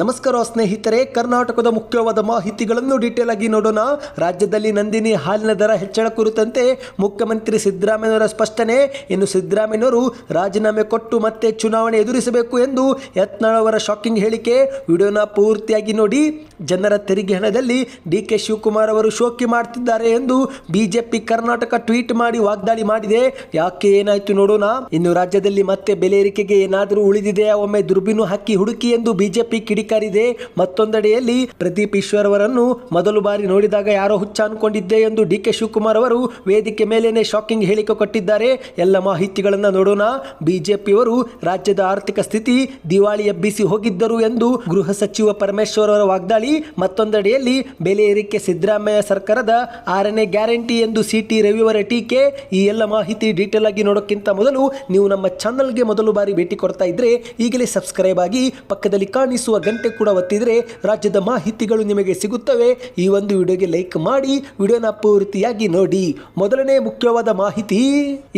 ನಮಸ್ಕಾರ ಸ್ನೇಹಿತರೆ, ಕರ್ನಾಟಕದ ಮುಖ್ಯವಾದ ಮಾಹಿತಿಗಳನ್ನು ಡೀಟೇಲ್ ಆಗಿ ನೋಡೋಣ. ರಾಜ್ಯದಲ್ಲಿ ನಂದಿನಿ ಹಾಲಿನ ದರ ಹೆಚ್ಚಳ ಕುರಿತಂತೆ ಮುಖ್ಯಮಂತ್ರಿ ಸಿದ್ದರಾಮಯ್ಯನವರ ಸ್ಪಷ್ಟನೆ. ಇನ್ನು ಸಿದ್ದರಾಮಯ್ಯನವರು ರಾಜೀನಾಮೆ ಕೊಟ್ಟು ಮತ್ತೆ ಚುನಾವಣೆ ಎದುರಿಸಬೇಕು ಎಂದು ಯತ್ನಾಳ್ ಅವರ ಶಾಕಿಂಗ್ ಹೇಳಿಕೆ. ವಿಡಿಯೋನ ಪೂರ್ತಿಯಾಗಿ ನೋಡಿ. ಜನರ ತೆರಿಗೆ ಹಣದಲ್ಲಿ ಡಿ ಕೆ ಶಿವಕುಮಾರ್ ಅವರು ಶೋಕಿ ಮಾಡ್ತಿದ್ದಾರೆ ಎಂದು ಬಿಜೆಪಿ ಕರ್ನಾಟಕ ಟ್ವೀಟ್ ಮಾಡಿ ವಾಗ್ದಾಳಿ ಮಾಡಿದೆ. ಯಾಕೆ ಏನಾಯ್ತು ನೋಡೋಣ. ಇನ್ನು ರಾಜ್ಯದಲ್ಲಿ ಮತ್ತೆ ಬೆಲೆ ಏರಿಕೆಗೆ ಏನಾದರೂ ಉಳಿದಿದೆಯಾ? ಒಮ್ಮೆ ದುರ್ಬಿನು ಹಾಕಿ ಹುಡುಕಿ ಎಂದು ಬಿಜೆಪಿ ಕಿಡಿಕಾರಿದೆ ಮತ್ತೊಂದೆಡೆಯಲ್ಲಿ ಪ್ರದೀಪ್ ಈಶ್ವರ್ ಅವರನ್ನು ಮೊದಲು ಬಾರಿ ನೋಡಿದಾಗ ಯಾರೋ ಹುಚ್ಚ ಅನ್ಕೊಂಡಿದ್ದೆ ಎಂದು ಡಿ ಕೆ ಶಿವಕುಮಾರ್ ಅವರು ವೇದಿಕೆ ಮೇಲೇನೆ ಶಾಕಿಂಗ್ ಹೇಳಿಕೆ ಕೊಟ್ಟಿದ್ದಾರೆ. ಎಲ್ಲ ಮಾಹಿತಿಗಳನ್ನ ನೋಡೋಣ. ಬಿಜೆಪಿ ಅವರು ರಾಜ್ಯದ ಆರ್ಥಿಕ ಸ್ಥಿತಿ ದಿವಾಳಿ ಎಬ್ಬಿಸಿ ಹೋಗಿದ್ದರು ಎಂದು ಗೃಹ ಸಚಿವ ಪರಮೇಶ್ವರ್ ಅವರ ವಾಗ್ದಾಳಿ. ಮತ್ತೊಂದೆಡೆಯಲ್ಲಿ ಬೆಲೆ ಏರಿಕೆ ಸಿದ್ದರಾಮಯ್ಯ ಸರ್ಕಾರದ ಆರನೇ ಗ್ಯಾರಂಟಿ ಎಂದು ಸಿ ಟಿ ರವಿಯವರ ಟೀಕೆ. ಈ ಎಲ್ಲ ಮಾಹಿತಿ ಡೀಟೇಲ್ ಆಗಿ ನೋಡೋಕ್ಕಿಂತ ಮೊದಲು ನೀವು ನಮ್ಮ ಚಾನಲ್ಗೆ ಮೊದಲು ಬಾರಿ ಭೇಟಿ ಕೊಡ್ತಾ ಇದ್ರೆ ಈಗಲೇ ಸಬ್ಸ್ಕ್ರೈಬ್ ಆಗಿ ಪಕ್ಕದಲ್ಲಿ ಕಾಣಿಸುವ ಗಂಟೆ ಕೂಡ ಒತ್ತಿದ್ರೆ ರಾಜ್ಯದ ಮಾಹಿತಿಗಳು ನಿಮಗೆ ಸಿಗುತ್ತವೆ. ಈ ಒಂದು ವಿಡಿಯೋಗೆ ಲೈಕ್ ಮಾಡಿ, ವಿಡಿಯೋನ ಪೂರ್ತಿಯಾಗಿ ನೋಡಿ. ಮೊದಲನೇ ಮುಖ್ಯವಾದ ಮಾಹಿತಿ,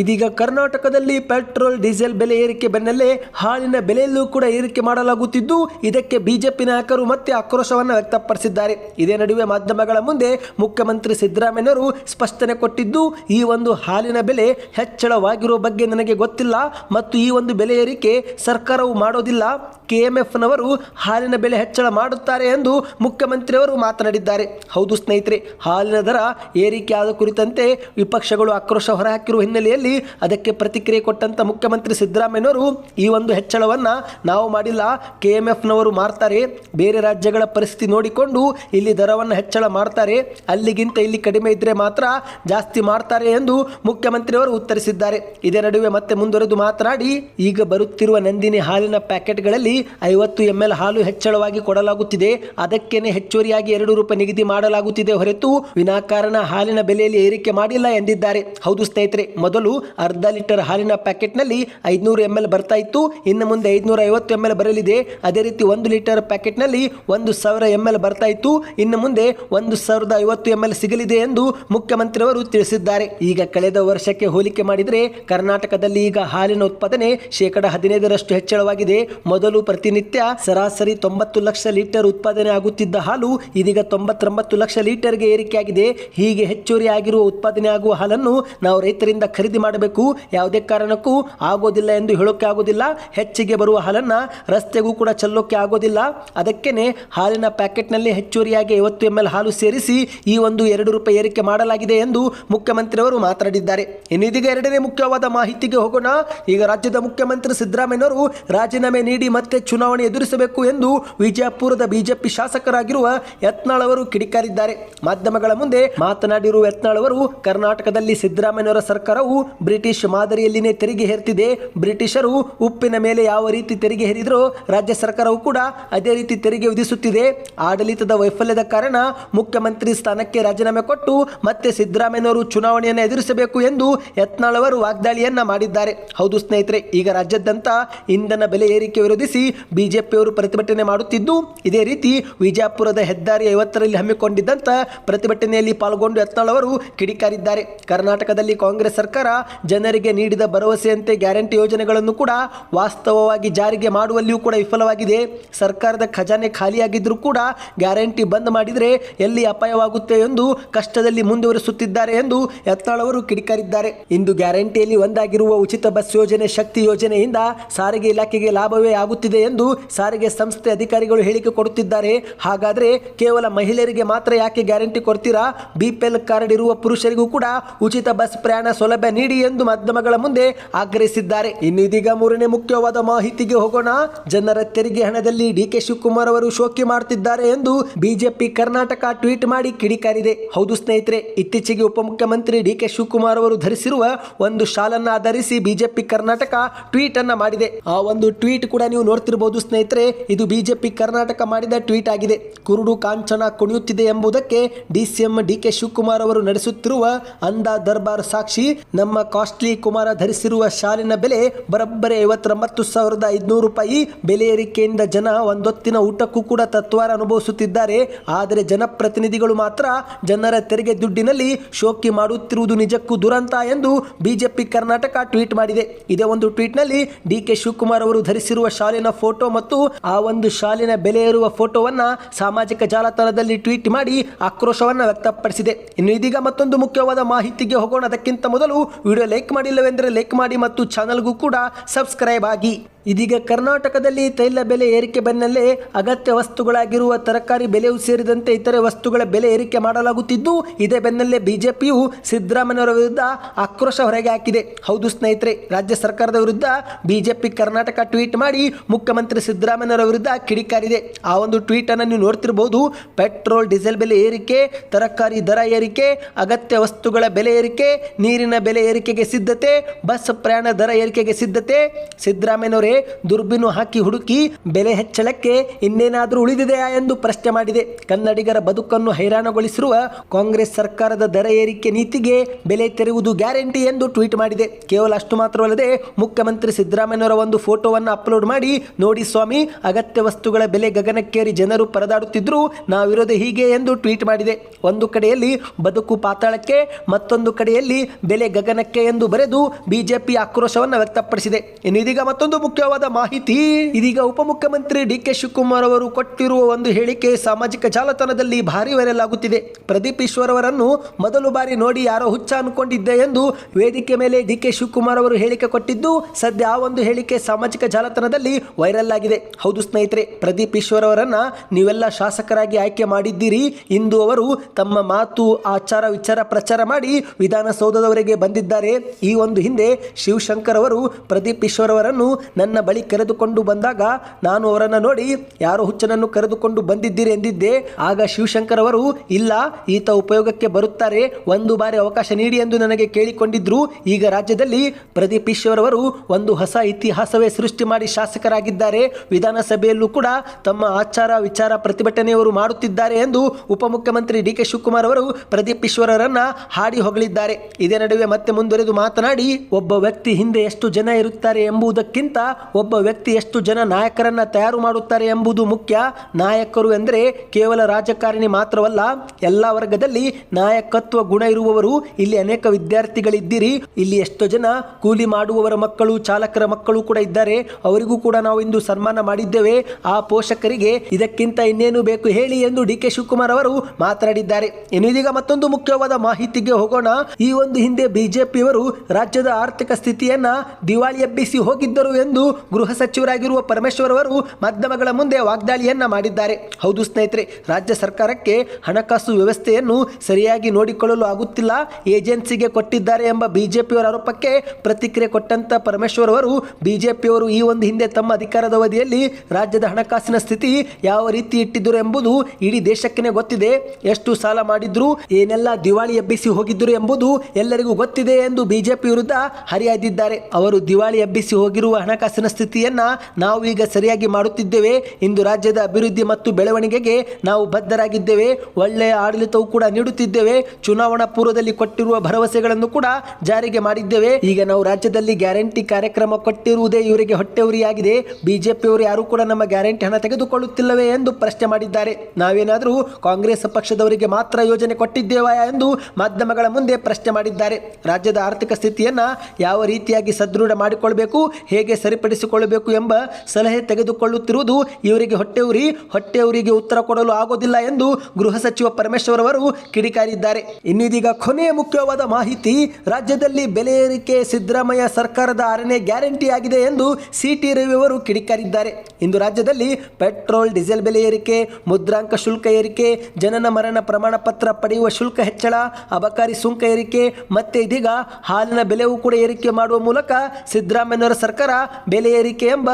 ಇದೀಗ ಕರ್ನಾಟಕದಲ್ಲಿ ಪೆಟ್ರೋಲ್, ಡೀಸೆಲ್ ಬೆಲೆ ಏರಿಕೆ ಬೆನ್ನಲ್ಲೇ ಹಾಲಿನ ಬೆಲೆಯಲ್ಲೂ ಕೂಡ ಏರಿಕೆ ಮಾಡಲಾಗುತ್ತಿದ್ದು, ಇದಕ್ಕೆ ಬಿಜೆಪಿ ನಾಯಕರು ಮತ್ತೆ ಆಕ್ರೋಶವನ್ನು ವ್ಯಕ್ತಪಡಿಸಿದ್ದಾರೆ. ಇದೇ ನಡುವೆ ಮಾಧ್ಯಮಗಳ ಮುಂದೆ ಮುಖ್ಯಮಂತ್ರಿ ಸಿದ್ದರಾಮಯ್ಯನವರು ಸ್ಪಷ್ಟನೆ ಕೊಟ್ಟಿದ್ದು, ಈ ಒಂದು ಹಾಲಿನ ಬೆಲೆ ಹೆಚ್ಚಳವಾಗಿರುವ ಬಗ್ಗೆ ನನಗೆ ಗೊತ್ತಿಲ್ಲ ಮತ್ತು ಈ ಒಂದು ಬೆಲೆ ಏರಿಕೆ ಸರ್ಕಾರವು ಮಾಡೋದಿಲ್ಲ. ಕೆಎಂಎಫ್ನವರು ಹಾಲಿನ ಬೆಲೆ ಹೆಚ್ಚಳ ಮಾಡುತ್ತಾರೆ ಎಂದು ಮುಖ್ಯಮಂತ್ರಿಯವರು ಮಾತನಾಡಿದ್ದಾರೆ. ಹೌದು ಸ್ನೇಹಿತರೆ, ಹಾಲಿನ ದರ ಏರಿಕೆ ಆದ ಕುರಿತಂತೆ ವಿಪಕ್ಷಗಳು ಆಕ್ರೋಶ ಹೊರಹಾಕಿರುವ ಹಿನ್ನೆಲೆಯಲ್ಲಿ ಅದಕ್ಕೆ ಪ್ರತಿಕ್ರಿಯೆ ಕೊಟ್ಟಂತ ಮುಖ್ಯಮಂತ್ರಿ ಸಿದ್ದರಾಮಯ್ಯನವರು ಈ ಒಂದು ಹೆಚ್ಚಳವನ್ನು ನಾವು ಮಾಡಿಲ್ಲ, ಕೆಎಂಎಫ್ನವರು ಮಾರ್ತಾರೆ, ಬೇರೆ ರಾಜ್ಯಗಳ ಪರಿಸ್ಥಿತಿ ನೋಡಿಕೊಂಡು ಇಲ್ಲಿ ದರವನ್ನು ಹೆಚ್ಚಳ ಮಾಡ್ತಾರೆ, ಅಲ್ಲಿಗಿಂತ ಇಲ್ಲಿ ಕಡಿಮೆ ಇದ್ದರೆ ಮಾತ್ರ ಜಾಸ್ತಿ ಮಾಡ್ತಾರೆ ಎಂದು ಮುಖ್ಯಮಂತ್ರಿಯವರು ಉತ್ತರಿಸಿದ್ದಾರೆ. ಇದೇ ನಡುವೆ ಮತ್ತೆ ಮುಂದುವರೆದು ಮಾತನಾಡಿ, ಈಗ ಬರುತ್ತಿರುವ ನಂದಿನಿ ಹಾಲಿನ ಪ್ಯಾಕೆಟ್ಗಳಲ್ಲಿ ಐವತ್ತು ಎಂ ಎಲ್ ಹಾಲು ಹೆಚ್ಚಳವಾಗಿ ಕೊಡಲಾಗುತ್ತಿದೆ. ಅದಕ್ಕೇನೆ ಹೆಚ್ಚುವರಿಯಾಗಿ ಎರಡು ರೂಪಾಯಿ ನಿಗದಿ ಮಾಡಲಾಗುತ್ತಿದೆ ಹೊರತು ವಿನಾಕಾರಣ ಹಾಲಿನ ಬೆಲೆಯಲ್ಲಿ ಏರಿಕೆ ಮಾಡಿಲ್ಲ ಎಂದಿದ್ದಾರೆ. ಹೌದು ಸ್ನೇಹಿತರೆ, ಮೊದಲು ಅರ್ಧ ಲೀಟರ್ ಹಾಲಿನ ಪ್ಯಾಕೆಟ್ನಲ್ಲಿ ಐದುನೂರು ಎಂ ಎಲ್ ಬರ್ತಾ ಇತ್ತು. ಇನ್ನು ಮುಂದೆ ಐದುನೂರ ಐವತ್ತು ಎಂ ಎಲ್ ಬರಲಿದೆ. ಅದೇ ರೀತಿ ಒಂದು ಲೀಟರ್ ಪ್ಯಾಕೆಟ್ನಲ್ಲಿ ಒಂದು ಸಾವಿರ ಎಂ ಎಲ್ ಬರ್ತಾ ಇತ್ತು. ಇನ್ನು ಮುಂದೆ ಒಂದು ಸಾವಿರದ ಐವತ್ತು ಎಂ ಎಲ್ ಸಿಗಲಿದೆ ಎಂದು ಮುಖ್ಯಮಂತ್ರಿಯವರು ತಿಳಿಸಿದ್ದಾರೆ. ಈಗ ಕಳೆದ ವರ್ಷಕ್ಕೆ ಹೋಲಿಕೆ ಮಾಡಿದರೆ ಕರ್ನಾಟಕದಲ್ಲಿ ಈಗ ಹಾಲಿನ ಉತ್ಪಾದನೆ ಶೇಕಡ ಹದಿನೈದರಷ್ಟು ಹೆಚ್ಚಳವಾಗಿದೆ. ಮೊದಲು ಪ್ರತಿನಿತ್ಯ ಸರಾಸರಿ ತೊಂಬತ್ತು ಲಕ್ಷ ಲೀಟರ್ ಉತ್ಪಾದನೆ ಆಗುತ್ತಿದ್ದ ಹಾಲು ಇದೀಗ ತೊಂಬತ್ತೊಂಬತ್ತು ಲಕ್ಷ ಲೀಟರ್ಗೆ ಏರಿಕೆಯಾಗಿದೆ. ಹೀಗೆ ಹೆಚ್ಚುವರಿ ಆಗಿರುವ ಉತ್ಪಾದನೆ ಆಗುವ ಹಾಲನ್ನು ನಾವು ರೈತರಿಂದ ಖರೀದಿ ಮಾಡಬೇಕು. ಯಾವುದೇ ಕಾರಣಕ್ಕೂ ಆಗೋದಿಲ್ಲ ಎಂದು ಹೇಳೋಕೆ ಆಗೋದಿಲ್ಲ. ಹೆಚ್ಚಿಗೆ ಬರುವ ಹಾಲನ್ನು ರಸ್ತೆಗೂ ಕೂಡ ಚೆಲ್ಲೋಕೆ ಆಗೋದಿಲ್ಲ. ಅದಕ್ಕೇನೆ ಹಾಲಿನ ಪ್ಯಾಕೆಟ್ನಲ್ಲಿ ಹೆಚ್ಚುವರಿಯಾಗಿ ಐವತ್ತು ಎಂ ಎಲ್ ಹಾಲು ಸೇರಿಸಿ ಈ ಒಂದು ಎರಡು ರೂಪಾಯಿ ಏರಿಕೆ ಮಾಡಲಾಗಿದೆ ಎಂದು ಮುಖ್ಯಮಂತ್ರಿಯವರು ಮಾತನಾಡಿದ್ದಾರೆ. ಇನ್ನು ಇದೀಗ ಎರಡನೇ ಮುಖ್ಯವಾದ ಮಾಹಿತಿಗೆ ಹೋಗೋಣ. ಈಗ ರಾಜ್ಯದ ಮುಖ್ಯಮಂತ್ರಿ ಸಿದ್ದರಾಮಯ್ಯವರು ರಾಜೀನಾಮೆ ನೀಡಿ ಮತ್ತೆ ಚುನಾವಣೆ ಎದುರಿಸಬೇಕು ಎಂದು ವಿಜಯಪುರದ ಬಿಜೆಪಿ ಶಾಸಕರಾಗಿರುವ ಯತ್ನಾಳ್ ಅವರು ಕಿಡಿಕಾರಿದ್ದಾರೆ. ಮಾಧ್ಯಮಗಳ ಮುಂದೆ ಮಾತನಾಡಿರುವ ಯತ್ನಾಳ್ ಅವರು, ಕರ್ನಾಟಕದಲ್ಲಿ ಸಿದ್ದರಾಮಯ್ಯನವರ ಸರ್ಕಾರವು ಬ್ರಿಟಿಷ್ ಮಾದರಿಯಲ್ಲಿನೇ ತೆರಿಗೆ ಹೇರ್ತಿದೆ. ಬ್ರಿಟಿಷರು ಉಪ್ಪಿನ ಮೇಲೆ ಯಾವ ರೀತಿ ತೆರಿಗೆ ಹೇರಿದ್ರೋ ರಾಜ್ಯ ಸರ್ಕಾರವು ಕೂಡ ಅದೇ ರೀತಿ ತೆರಿಗೆ ವಿಧಿಸುತ್ತಿದೆ. ಆಡಳಿತದ ವೈಫಲ್ಯದ ಕಾರಣ ಮುಖ್ಯಮಂತ್ರಿ ಸ್ಥಾನಕ್ಕೆ ರಾಜೀನಾಮೆ ಕೊಟ್ಟು ಮತ್ತೆ ಸಿದ್ದರಾಮಯ್ಯನವರು ಚುನಾವಣೆಯನ್ನು ಎದುರಿಸಬೇಕು ಎಂದು ಯತ್ನಾಳ್ ಅವರು ವಾಗ್ದಾಳಿಯನ್ನ ಮಾಡಿದ್ದಾರೆ. ಹೌದು ಸ್ನೇಹಿತರೆ, ಈಗ ರಾಜ್ಯದಂತ ಇಂಧನ ಬೆಲೆ ಏರಿಕೆ ವಿರೋಧಿಸಿ ಬಿಜೆಪಿಯವರು ಪ್ರತಿಭಟನೆ ಮಾಡುತ್ತಿದ್ದು, ಇದೇ ರೀತಿ ವಿಜಯಪುರದ ಹೆದ್ದಾರಿ ಐವತ್ತರಲ್ಲಿ ಹಮ್ಮಿಕೊಂಡಿದ್ದಂಥ ಪ್ರತಿಭಟನೆಯಲ್ಲಿ ಪಾಲ್ಗೊಂಡು ಯತ್ನಾಳ್ ಅವರು ಕಿಡಿಕಾರಿದ್ದಾರೆ. ಕರ್ನಾಟಕದಲ್ಲಿ ಕಾಂಗ್ರೆಸ್ ಸರ್ಕಾರ ಜನರಿಗೆ ನೀಡಿದ ಭರವಸೆಯಂತೆ ಗ್ಯಾರಂಟಿ ಯೋಜನೆಗಳನ್ನು ಕೂಡ ವಾಸ್ತವವಾಗಿ ಜಾರಿಗೆ ಮಾಡುವಲ್ಲಿಯೂ ಕೂಡ ವಿಫಲವಾಗಿದೆ. ಸರ್ಕಾರದ ಖಜಾನೆ ಖಾಲಿಯಾಗಿದ್ದರೂ ಕೂಡ ಗ್ಯಾರಂಟಿ ಬಂದ್ ಮಾಡಿದರೆ ಎಲ್ಲಿ ಅಪಾಯವಾಗುತ್ತೆ ಎಂದು ಕಷ್ಟದಲ್ಲಿ ಮುಂದುವರಿಸುತ್ತಿದ್ದಾರೆ ಎಂದು ಯತ್ನಾಳ್ ಅವರು ಕಿಡಿಕಾರಿದ್ದಾರೆ. ಇಂದು ಗ್ಯಾರಂಟಿಯಲ್ಲಿ ಒಂದಾಗಿರುವ ಉಚಿತ ಬಸ್ ಯೋಜನೆ ಶಕ್ತಿ ಯೋಜನೆಯಿಂದ ಸಾರಿಗೆ ಇಲಾಖೆಗೆ ಲಾಭವೇ ಆಗುತ್ತಿದೆ ಎಂದು ಸಾರಿಗೆ ಸಂಸ್ಥೆ ಅಧಿಕಾರಿಗಳು ಹೇಳಿಕೆ ಕೊಡುತ್ತಿದ್ದಾರೆ. ಹಾಗಾದರೆ ಕೇವಲ ಮಹಿಳೆಯರಿಗೆ ಮಾತ್ರ ಯಾಕೆ ಗ್ಯಾರಂಟಿ ಕೊಡ್ತೀರಾ? ಬಿಪಿಎಲ್ ಕಾರ್ಡ್ ಇರುವ ಪುರುಷರಿಗೂ ಕೂಡ ಉಚಿತ ಬಸ್ ಪ್ರಯಾಣ ಸೌಲಭ್ಯ ನೀಡಿ ಎಂದು ಮಾಧ್ಯಮಗಳ ಮುಂದೆ ಆಗ್ರಹಿಸಿದ್ದಾರೆ. ಇನ್ನಿದೀಗ ಮೂರನೇ ಮುಖ್ಯವಾದ ಮಾಹಿತಿಗೆ ಹೋಗೋಣ. ಜನರ ತೆರಿಗೆ ಹಣದಲ್ಲಿ ಡಿ ಕೆ ಶಿವಕುಮಾರ್ ಅವರು ಶೋಕಿ ಮಾಡುತ್ತಿದ್ದಾರೆ ಎಂದು ಬಿಜೆಪಿ ಕರ್ನಾಟಕ ಟ್ವೀಟ್ ಮಾಡಿ ಕಿಡಿಕಾರಿದೆ. ಹೌದು ಸ್ನೇಹಿತರೆ, ಇತ್ತೀಚೆಗೆ ಉಪಮುಖ್ಯಮಂತ್ರಿ ಡಿ ಕೆ ಶಿವಕುಮಾರ್ ಅವರು ಧರಿಸಿರುವ ಒಂದು ಶಾಲನ್ನ ಆಧರಿಸಿ ಬಿಜೆಪಿ ಕರ್ನಾಟಕ ಟ್ವೀಟ್ ಅನ್ನ ಮಾಡಿದೆ. ಆ ಒಂದು ಟ್ವೀಟ್ ಕೂಡ ನೀವು ನೋಡ್ತಿರಬಹುದು ಸ್ನೇಹಿತರೆ. ಇದು ಬಿಜೆಪಿ ಕರ್ನಾಟಕ ಮಾಡಿದ ಟ್ವೀಟ್ ಆಗಿದೆ. ಕುರುಡು ಕಾಂಚನ ಕುಣಿಯುತ್ತಿದೆ ಎಂಬುದಕ್ಕೆ ಡಿಸಿಎಂ ಡಿ ಕೆ ಶಿವಕುಮಾರ್ ಅವರು ನಡೆಸುತ್ತಿರುವ ಅಂದ ದರ್ಬಾರ್ ಸಾಕ್ಷಿ, ನಮ್ಮ ಕಾಸ್ಟ್ಲಿ ಕುಮಾರ ಧರಿಸಿರುವ ಶಾಲಿನ ಬೆಲೆ ಬರೋಬ್ಬರಿ ಐವತ್ತೊಂಬತ್ತು ಸಾವಿರದ ಐದುನೂರು ರೂಪಾಯಿ. ಬೆಲೆ ಏರಿಕೆಯಿಂದ ಜನ ಒಂದೊತ್ತಿನ ಊಟಕ್ಕೂ ಕೂಡ ತತ್ವಾರ ಅನುಭವಿಸುತ್ತಿದ್ದಾರೆ. ಆದರೆ ಜನಪ್ರತಿನಿಧಿಗಳು ಮಾತ್ರ ಜನರ ತೆರಿಗೆ ದುಡ್ಡಿನಲ್ಲಿ ಶೋಕಿ ಮಾಡುತ್ತಿರುವುದು ನಿಜಕ್ಕೂ ದುರಂತ ಎಂದು ಬಿಜೆಪಿ ಕರ್ನಾಟಕ ಟ್ವೀಟ್ ಮಾಡಿದೆ. ಇದೇ ಒಂದು ಟ್ವೀಟ್ನಲ್ಲಿ ಡಿ ಕೆ ಶಿವಕುಮಾರ್ ಅವರು ಧರಿಸಿರುವ ಶಾಲಿನ ಫೋಟೋ ಮತ್ತು ಆ ಒಂದು ಒಂದು ಶಾಲಿನ ಬೆಲೆ ಇರುವ ಫೋಟೋವನ್ನು ಸಾಮಾಜಿಕ ಜಾಲತಾಣದಲ್ಲಿ ಟ್ವೀಟ್ ಮಾಡಿ ಆಕ್ರೋಶವನ್ನು ವ್ಯಕ್ತಪಡಿಸಿದೆ. ಇನ್ನು ಇದೀಗ ಮತ್ತೊಂದು ಮುಖ್ಯವಾದ ಮಾಹಿತಿಗೆ ಹೋಗೋಣ. ಅದಕ್ಕಿಂತ ಮೊದಲು ವಿಡಿಯೋ ಲೈಕ್ ಮಾಡಿಲ್ಲವೆಂದರೆ ಲೈಕ್ ಮಾಡಿ ಮತ್ತು ಚಾನಲ್ಗೂ ಕೂಡ ಸಬ್ಸ್ಕ್ರೈಬ್ ಆಗಿ. ಇದೀಗ ಕರ್ನಾಟಕದಲ್ಲಿ ತೈಲ ಬೆಲೆ ಏರಿಕೆ ಬೆನ್ನಲ್ಲೇ ಅಗತ್ಯ ವಸ್ತುಗಳಾಗಿರುವ ತರಕಾರಿ ಬೆಲೆಯೂ ಸೇರಿದಂತೆ ಇತರೆ ವಸ್ತುಗಳ ಬೆಲೆ ಏರಿಕೆ ಮಾಡಲಾಗುತ್ತಿದ್ದು, ಇದೇ ಬೆನ್ನಲ್ಲೇ ಬಿಜೆಪಿಯು ಸಿದ್ದರಾಮಯ್ಯವರ ವಿರುದ್ಧ ಆಕ್ರೋಶ ಹೊರಗೆ ಹಾಕಿದೆ. ಹೌದು ಸ್ನೇಹಿತರೆ, ರಾಜ್ಯ ಸರ್ಕಾರದ ವಿರುದ್ಧ ಬಿಜೆಪಿ ಕರ್ನಾಟಕ ಟ್ವೀಟ್ ಮಾಡಿ ಮುಖ್ಯಮಂತ್ರಿ ಸಿದ್ದರಾಮಯ್ಯವರ ವಿರುದ್ಧ ಕಿಡಿಕಾರಿದೆ. ಆ ಒಂದು ಟ್ವೀಟ್ ಅನ್ನು ನೀವು ನೋಡ್ತಿರಬಹುದು ಪೆಟ್ರೋಲ್, ಡೀಸೆಲ್ ಬೆಲೆ ಏರಿಕೆ, ತರಕಾರಿ ದರ ಏರಿಕೆ, ಅಗತ್ಯ ವಸ್ತುಗಳ ಬೆಲೆ ಏರಿಕೆ, ನೀರಿನ ಬೆಲೆ ಏರಿಕೆಗೆ ಸಿದ್ಧತೆ, ಬಸ್ ಪ್ರಯಾಣ ದರ ಏರಿಕೆಗೆ ಸಿದ್ಧತೆ. ಸಿದ್ದರಾಮಯ್ಯನವರೇ ದುರ್ಬಿನು ಹಾಕಿ ಹುಡುಕಿ ಬೆಲೆ ಹೆಚ್ಚಳಕ್ಕೆ ಇನ್ನೇನಾದರೂ ಉಳಿದಿದೆಯಾ ಎಂದು ಪ್ರಶ್ನೆ ಮಾಡಿದೆ. ಕನ್ನಡಿಗರ ಬದುಕನ್ನು ಹೈರಾಣಗೊಳಿಸಿರುವ ಕಾಂಗ್ರೆಸ್ ಸರ್ಕಾರದ ದರ ಏರಿಕೆ ನೀತಿಗೆ ಬೆಲೆ ತೆರೆಯುವುದು ಗ್ಯಾರಂಟಿ ಎಂದು ಟ್ವೀಟ್ ಮಾಡಿದೆ. ಕೇವಲ ಅಷ್ಟು ಮಾತ್ರವಲ್ಲದೆ ಮುಖ್ಯಮಂತ್ರಿ ಸಿದ್ದರಾಮಯ್ಯನವರ ಒಂದು ಫೋಟೋವನ್ನು ಅಪ್ಲೋಡ್ ಮಾಡಿ, ನೋಡಿ ಸ್ವಾಮಿ, ಅಗತ್ಯ ವಸ್ತುಗಳ ಬೆಲೆ ಗಗನಕ್ಕೇರಿ ಜನರು ಪರದಾಡುತ್ತಿದ್ದರೂ ನಾವಿರೋದು ಹೀಗೆ ಎಂದು ಟ್ವೀಟ್ ಮಾಡಿದೆ. ಒಂದು ಕಡೆಯಲ್ಲಿ ಬದುಕು ಪಾತಾಳಕ್ಕೆ, ಮತ್ತೊಂದು ಕಡೆಯಲ್ಲಿ ಬೆಲೆ ಗಗನಕ್ಕೆ ಎಂದು ಬರೆದು ಬಿಜೆಪಿ ಆಕ್ರೋಶವನ್ನು ವ್ಯಕ್ತಪಡಿಸಿದೆ. ಇದೀಗ ಮತ್ತೊಂದು ಮುಖ್ಯವಾದ ಮಾಹಿತಿ. ಇದೀಗ ಉಪಮುಖ್ಯಮಂತ್ರಿ ಡಿ ಕೆ ಶಿವಕುಮಾರ್ ಅವರು ಕೊಟ್ಟಿರುವ ಒಂದು ಹೇಳಿಕೆ ಸಾಮಾಜಿಕ ಜಾಲತಾಣದಲ್ಲಿ ಭಾರಿ ವೈರಲ್ ಆಗುತ್ತಿದೆ. ಪ್ರದೀಪ್ ಈಶ್ವರ್ ಅವರನ್ನು ಮೊದಲು ಬಾರಿ ನೋಡಿ ಯಾರೋ ಹುಚ್ಚ ಅನ್ಕೊಂಡಿದ್ದೆ ಎಂದು ವೇದಿಕೆ ಮೇಲೆ ಡಿ ಕೆ ಶಿವಕುಮಾರ್ ಅವರು ಹೇಳಿಕೆ ಕೊಟ್ಟಿದ್ದು, ಸದ್ಯ ಆ ಒಂದು ಹೇಳಿಕೆ ಸಾಮಾಜಿಕ ಜಾಲತಾಣದಲ್ಲಿ ವೈರಲ್ ಆಗಿದೆ. ಹೌದು ಸ್ನೇಹಿತರೆ, ಪ್ರದೀಪ್ ಈಶ್ವರ್ ಅವರನ್ನ ನೀವೆಲ್ಲ ಶಾಸಕರಾಗಿ ಆಯ್ಕೆ ಮಾಡಿದ್ದೀರಿ. ಇಂದು ಅವರು ತಮ್ಮ ಮಾತು, ಆಚಾರ, ವಿಚಾರ ಪ್ರಚಾರ ಮಾಡಿ ವಿಧಾನಸೌಧದವರೆಗೆ ಬಂದಿದ್ದಾರೆ. ಈ ಒಂದು ಹಿಂದೆ ಶಿವಶಂಕರ್ ಅವರು ಪ್ರದೀಪ್ ಈಶ್ವರ್ ಅವರನ್ನು ನನ್ನ ಬಳಿ ಕರೆದುಕೊಂಡು ಬಂದಾಗ ನಾನು ಅವರನ್ನು ನೋಡಿ, ಯಾರೋ ಹುಚ್ಚನನ್ನು ಕರೆದುಕೊಂಡು ಬಂದಿದ್ದೀರಿ ಎಂದಿದ್ದೆ. ಆಗ ಶಿವಶಂಕರ್ ಅವರು, ಇಲ್ಲ, ಈತ ಉಪಯೋಗಕ್ಕೆ ಬರುತ್ತಾರೆ. ಒಂದು ಬಾರಿ ಅವಕಾಶ ನೀಡಿ ಎಂದು ನನಗೆ ಕೇಳಿಕೊಂಡಿದ್ರು. ಈಗ ರಾಜ್ಯದಲ್ಲಿ ಪ್ರದೀಪ್ ಈಶ್ವರ್ ಅವರು ಒಂದು ಹೊಸ ಇತಿಹಾಸವೇ ಸೃಷ್ಟಿ ಮಾಡಿ ಶಾಸಕರಾಗಿದ್ದಾರೆ. ವಿಧಾನಸಭೆಯಲ್ಲೂ ಕೂಡ ತಮ್ಮ ಆಚಾರ ವಿಚಾರ ಪ್ರತಿಭಟನೆಯವರು ಮಾಡುತ್ತಿದ್ದಾರೆ ಎಂದು ಉಪಮುಖ್ಯಮಂತ್ರಿ ಡಿ ಕೆ ಶಿವಕುಮಾರ್ ಅವರು ಪ್ರದೀಪ್ ಈಶ್ವರರನ್ನ ಹಾಡಿ ಹೊಗಳಿದ್ದಾರೆ. ಇದೇ ನಡುವೆ ಮತ್ತೆ ಮುಂದುವರೆದು ಮಾತನಾಡಿ, ಒಬ್ಬ ವ್ಯಕ್ತಿ ಹಿಂದೆ ಎಷ್ಟು ಜನ ಇರುತ್ತಾರೆ ಎಂಬುದಕ್ಕಿಂತ ಒಬ್ಬ ವ್ಯಕ್ತಿ ಎಷ್ಟು ಜನ ನಾಯಕರನ್ನು ತಯಾರು ಮಾಡುತ್ತಾರೆ ಎಂಬುದು ಮುಖ್ಯ. ನಾಯಕರು ಎಂದರೆ ಕೇವಲ ರಾಜಕಾರಣಿ ಮಾತ್ರವಲ್ಲ, ಎಲ್ಲ ವರ್ಗದಲ್ಲಿ ನಾಯಕತ್ವ ಗುಣ ಇರುವವರು. ಇಲ್ಲಿ ಅನೇಕ ವಿದ್ಯಾರ್ಥಿಗಳಿದ್ದೀರಿ. ಇಲ್ಲಿ ಎಷ್ಟೋ ಜನ ಕೂಲಿ ಮಾಡುವವರ ಮಕ್ಕಳು, ಚಾಲಕರ ಮಕ್ಕಳು ಕೂಡ ಇದ್ದಾರೆ. ಅವರಿಗೂ ಕೂಡ ನಾವು ಇಂದು ಸನ್ಮಾನ ಮಾಡಿದ್ದೇವೆ. ಆ ಪೋಷಕರಿಗೆ ಇದಕ್ಕಿಂತ ಇನ್ನೇನು ಬೇಕು ಹೇಳಿ ಎಂದು ಡಿ ಕೆ ಶಿವಕುಮಾರ್ ಅವರು ಮಾತನಾಡಿದ್ದಾರೆ. ಇನ್ನು ಇದೀಗ ಮತ್ತೊಂದು ಮುಖ್ಯವಾದ ಮಾಹಿತಿಗೆ ಹೋಗೋಣ. ಈ ಒಂದು ಹಿಂದೆ ಬಿಜೆಪಿಯವರು ರಾಜ್ಯದ ಆರ್ಥಿಕ ಸ್ಥಿತಿಯನ್ನ ದಿವಾಳಿ ಎಬ್ಬಿಸಿ ಹೋಗಿದ್ದರು ಎಂದು ಗೃಹ ಸಚಿವರಾಗಿರುವ ಪರಮೇಶ್ವರ್ ಅವರು ಮಾಧ್ಯಮಗಳ ಮುಂದೆ ವಾಗ್ದಾಳಿಯನ್ನ ಮಾಡಿದ್ದಾರೆ. ಹೌದು ಸ್ನೇಹಿತರೆ, ರಾಜ್ಯ ಸರ್ಕಾರಕ್ಕೆ ಹಣಕಾಸು ವ್ಯವಸ್ಥೆಯನ್ನು ಸರಿಯಾಗಿ ನೋಡಿಕೊಳ್ಳಲು ಆಗುತ್ತಿಲ್ಲ. ಏಜೆನ್ಸಿಗೆ ಕೊಟ್ಟಿದ್ದಾರೆ ಎಂಬ ಬಿಜೆಪಿಯವರ ಆರೋಪಕ್ಕೆ ಪ್ರತಿಕ್ರಿಯೆ ಕೊಟ್ಟಂತ ಪರಮೇಶ್ವರ್ ಅವರು ಬಿಜೆಪಿಯವರು ಈ ಒಂದು ಹಿಂದೆ ತಮ್ಮ ಅಧಿಕಾರದ ಅವಧಿಯಲ್ಲಿ ರಾಜ್ಯದ ಹಣಕಾಸಿನ ಸ್ಥಿತಿ ಯಾವ ರೀತಿ ಇಟ್ಟಿದ್ದರು ಎಂಬುದು ಇಡೀ ದೇಶಕ್ಕೆ ಗೊತ್ತಿದೆ. ಎಷ್ಟು ಸಾಲ ಮಾಡಿದ್ರು, ಏನೆಲ್ಲ ದಿವಾಳಿ ಎಬ್ಬಿಸಿ ಹೋಗಿದ್ದರು ಎಂಬುದು ಎಲ್ಲರಿಗೂ ಗೊತ್ತಿದೆ ಎಂದು ಬಿಜೆಪಿ ವಿರುದ್ಧ ಹರಿಯಾದಿದ್ದಾರೆ ಅವರು ದಿವಾಳಿ ಎಬ್ಬಿಸಿ ಹೋಗಿರುವ ಹಣಕಾಸಿನ ಸ್ಥಿತಿಯನ್ನ ನಾವು ಈಗ ಸರಿಯಾಗಿ ಮಾಡುತ್ತಿದ್ದೇವೆ. ಇಂದು ರಾಜ್ಯದ ಅಭಿವೃದ್ಧಿ ಮತ್ತು ಬೆಳವಣಿಗೆಗೆ ನಾವು ಬದ್ಧರಾಗಿದ್ದೇವೆ. ಒಳ್ಳೆಯ ಆಡಳಿತವು ಕೂಡ ನೀಡುತ್ತಿದ್ದೇವೆ. ಚುನಾವಣಾ ಪೂರ್ವದಲ್ಲಿ ಕೊಟ್ಟಿರುವ ಭರವಸೆಗಳನ್ನು ಕೂಡ ಜಾರಿಗೆ ಮಾಡಿದ್ದೇವೆ. ಈಗ ನಾವು ರಾಜ್ಯದಲ್ಲಿ ಗ್ಯಾರಂಟಿ ಕಾರ್ಯಕ್ರಮ ಕೊಟ್ಟಿರುವುದೇ ಇವರಿಗೆ ಹೊಟ್ಟೆವರಿಯಾಗಿದೆ ಬಿಜೆಪಿಯವರು ಯಾರು ಕೂಡ ನಮ್ಮ ಗ್ಯಾರಂಟಿ ಹಣ ತೆಗೆದುಕೊಳ್ಳುತ್ತಿಲ್ಲವೇ ಎಂದು ಪ್ರಶ್ನೆ ಮಾಡಿದ್ದಾರೆ. ನಾವೇನಾದರೂ ಕಾಂಗ್ರೆಸ್ ಪಕ್ಷದವರಿಗೆ ಮಾತ್ರ ಯೋಜನೆ ಕೊಟ್ಟಿದ್ದೇವಾ ಎಂದು ಮಾಧ್ಯಮಗಳ ಮುಂದೆ ಪ್ರಶ್ನೆ ಮಾಡಿದ್ದಾರೆ. ರಾಜ್ಯದ ಆರ್ಥಿಕ ಸ್ಥಿತಿಯನ್ನ ಯಾವ ರೀತಿಯಾಗಿ ಸದೃಢ ಮಾಡಿಕೊಳ್ಳಬೇಕು ಹೇಗೆ ಸರಿಪಡಿಸಿಕೊಳ್ಳಬೇಕು ಎಂಬ ಸಲಹೆ ತೆಗೆದುಕೊಳ್ಳುತ್ತಿರುವುದು ಇವರಿಗೆ ಹೊಟ್ಟೆಯವರಿ ಹೊಟ್ಟೆಯವರಿಗೆ ಉತ್ತರ ಕೊಡಲು ಆಗೋದಿಲ್ಲ ಎಂದು ಗೃಹ ಸಚಿವ ಪರಮೇಶ್ವರ್ ಅವರು ಕಿಡಿಕಾರಿದ್ದಾರೆ. ಇನ್ನಿದೀಗ ಕೊನೆಯ ಮುಖ್ಯವಾದ ಮಾಹಿತಿ, ರಾಜ್ಯದಲ್ಲಿ ಬೆಲೆ ಏರಿಕೆ ಸಿದ್ದರಾಮಯ್ಯ ಸರ್ಕಾರದ ಆರನೇ ಗ್ಯಾರಂಟಿ ಆಗಿದೆ ಎಂದು ಸಿಟಿ ರವಿ ಅವರು ಕಿಡಿಕಾರಿದ್ದಾರೆ. ಇಂದು ರಾಜ್ಯದಲ್ಲಿ ಪೆಟ್ರೋಲ್, ಡೀಸೆಲ್ ಬೆಲೆ ಏರಿಕೆ, ಮುದ್ರಾಂಕ ಶುಲ್ಕ ಏರಿಕೆ, ಜನನ ಮರಣ ಪ್ರಮಾಣ ಪತ್ರ ಪಡೆಯುವ ಶುಲ್ಕ ಹೆಚ್ಚಳ, ಅಬಕಾರಿ ಸುಂಕ ಏರಿಕೆ, ಮತ್ತೆ ಇದೀಗ ಹಾಲಿನ ಬೆಲೆಯೂ ಕೂಡ ಏರಿಕೆ ಮಾಡುವ ಮೂಲಕ ಸಿದ್ದರಾಮಯ್ಯನವರ ಸರ್ಕಾರ ಬೆಲೆ ಏರಿಕೆ ಎಂಬ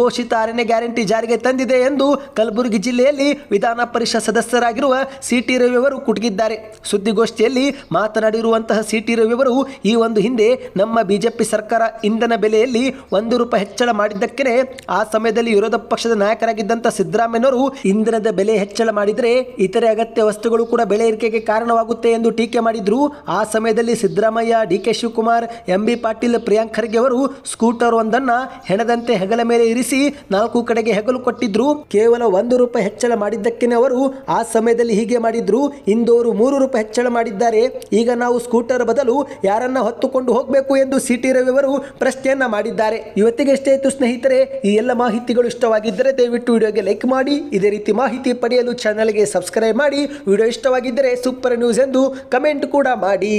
ಘೋಷಿತ ಅರಣ್ಯ ಗ್ಯಾರಂಟಿ ಜಾರಿಗೆ ತಂದಿದೆ ಎಂದು ಕಲಬುರಗಿ ಜಿಲ್ಲೆಯಲ್ಲಿ ವಿಧಾನ ಪರಿಷತ್ ಸದಸ್ಯರಾಗಿರುವ ಸಿ ಟಿ ರವಿ ಅವರು ಕುಟುಕಿದ್ದಾರೆ. ಸುದ್ದಿಗೋಷ್ಠಿಯಲ್ಲಿ ಮಾತನಾಡಿರುವಂತಹ ಸಿ ಟಿ ರವಿ ಅವರು, ಈ ಒಂದು ಹಿಂದೆ ನಮ್ಮ ಬಿಜೆಪಿ ಸರ್ಕಾರ ಇಂಧನ ಬೆಲೆಯಲ್ಲಿ ಒಂದು ರೂಪಾಯಿ ಹೆಚ್ಚಳ ಮಾಡಿದ್ದಕ್ಕೆ ಆ ಸಮಯದಲ್ಲಿ ವಿರೋಧ ಪಕ್ಷದ ನಾಯಕರಾಗಿದ್ದಂಥ ಸಿದ್ದರಾಮಯ್ಯನವರು ಇಂಧನದ ಬೆಲೆ ಹೆಚ್ಚಳ ಮಾಡಿದರೆ ಇತರೆ ಅಗತ್ಯ ವಸ್ತುಗಳು ಕೂಡ ಬೆಲೆ ಏರಿಕೆಗೆ ಕಾರಣವಾಗುತ್ತೆ ಎಂದು ಟೀಕೆ ಮಾಡಿದ್ರು. ಆ ಸಮಯದಲ್ಲಿ Siddaramaiah, D K Shivakumar, M B Patil, Priyank Kharge ಅವರು ಸ್ಕೂಟರ್ ಒಂದನ್ನ ಹೆಣದಂತೆ ಹೆಗಲ ಮೇಲೆ ಇರಿಸಿ ನಾಲ್ಕು ಕಡೆಗೆ ಹೆಗಲು ಕೊಟ್ಟಿದ್ರು. ಕೇವಲ ಒಂದು ರೂಪಾಯಿ ಹೆಚ್ಚಳ ಮಾಡಿದ್ದಕ್ಕೇನೆ ಅವರು ಆ ಸಮಯದಲ್ಲಿ ಹೀಗೆ ಮಾಡಿದ್ರು. ಇಂದೋರು ಮೂರು ರೂಪಾಯಿ ಹೆಚ್ಚಳ ಮಾಡಿದ್ದಾರೆ. ಈಗ ನಾವು ಸ್ಕೂಟರ್ ಬದಲು ಯಾರನ್ನ ಹೊತ್ತುಕೊಂಡು ಹೋಗಬೇಕು ಎಂದು ಸಿ ಟಿ ರವಿ ಅವರು ಪ್ರಶ್ನೆಯನ್ನ ಮಾಡಿದ್ದಾರೆ. ಇವತ್ತಿಗೆ ಎಷ್ಟೇ ಆಯಿತು ಸ್ನೇಹಿತರೆ, ಈ ಎಲ್ಲ ಮಾಹಿತಿಗಳು ಇಷ್ಟವಾಗಿದ್ದರೆ ದಯವಿಟ್ಟು ವಿಡಿಯೋಗೆ ಲೈಕ್ ಮಾಡಿ, ಇದೇ ರೀತಿ ಮಾಹಿತಿ ಪಡೆಯಲು ಚಾನಲ್ಗೆ ಸಬ್ಸ್ಕ್ರೈಬ್ ಮಾಡಿ. ವಿಡಿಯೋ ಇಷ್ಟವಾಗಿದ್ದರೆ ಸೂಪರ್ ನ್ಯೂಸ್ ಎಂದು ಕಮೆಂಟ್ ಕೂಡ ಮಾಡಿ.